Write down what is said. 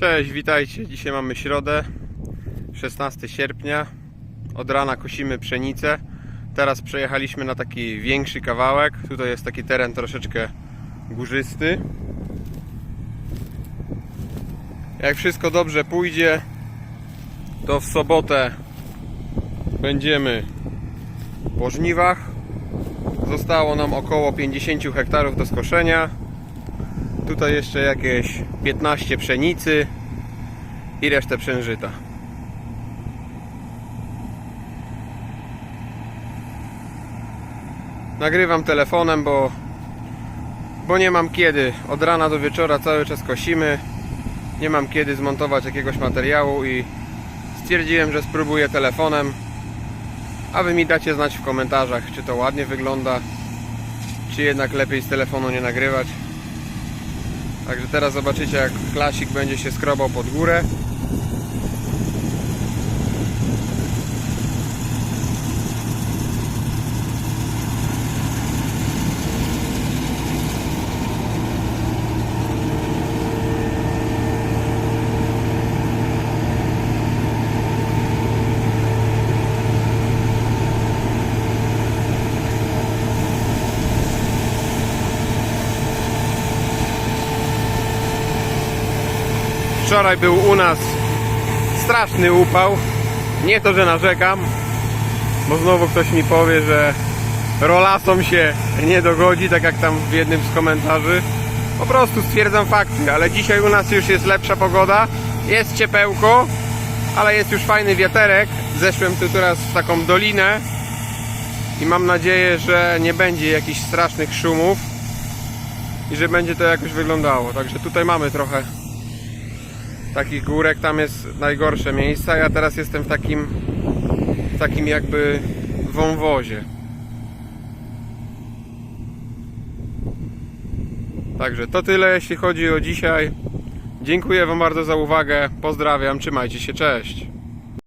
Cześć, witajcie. Dzisiaj mamy środę, 16 sierpnia. Od rana kosimy pszenicę. Teraz przejechaliśmy na taki większy kawałek. Tutaj jest taki teren troszeczkę górzysty. Jak wszystko dobrze pójdzie, to w sobotę będziemy po żniwach. Zostało nam około 50 hektarów do skoszenia. Tutaj jeszcze jakieś 15 pszenicy i resztę przężyta. Nagrywam telefonem, bo bo nie mam kiedy. Od rana do wieczora cały czas kosimy. Nie mam kiedy zmontować jakiegoś materiału i stwierdziłem, że spróbuję telefonem. A wy mi dacie znać w komentarzach, czy to ładnie wygląda, czy jednak lepiej z telefonu nie nagrywać. Także teraz zobaczycie jak klasik będzie się skrobał pod górę. Wczoraj był u nas straszny upał. Nie to, że narzekam, bo znowu ktoś mi powie, że rolasom się nie dogodzi, tak jak tam w jednym z komentarzy. Po prostu stwierdzam fakty, ale dzisiaj u nas już jest lepsza pogoda, jest ciepełko, ale jest już fajny wiaterek. Zeszłem tu teraz w taką dolinę i mam nadzieję, że nie będzie jakichś strasznych szumów i że będzie to jakoś wyglądało. Także tutaj mamy trochę takich górek, tam jest najgorsze miejsca. Ja teraz jestem w takim, w takim jakby wąwozie. Także to tyle, jeśli chodzi o dzisiaj. Dziękuję Wam bardzo za uwagę. Pozdrawiam, trzymajcie się, cześć.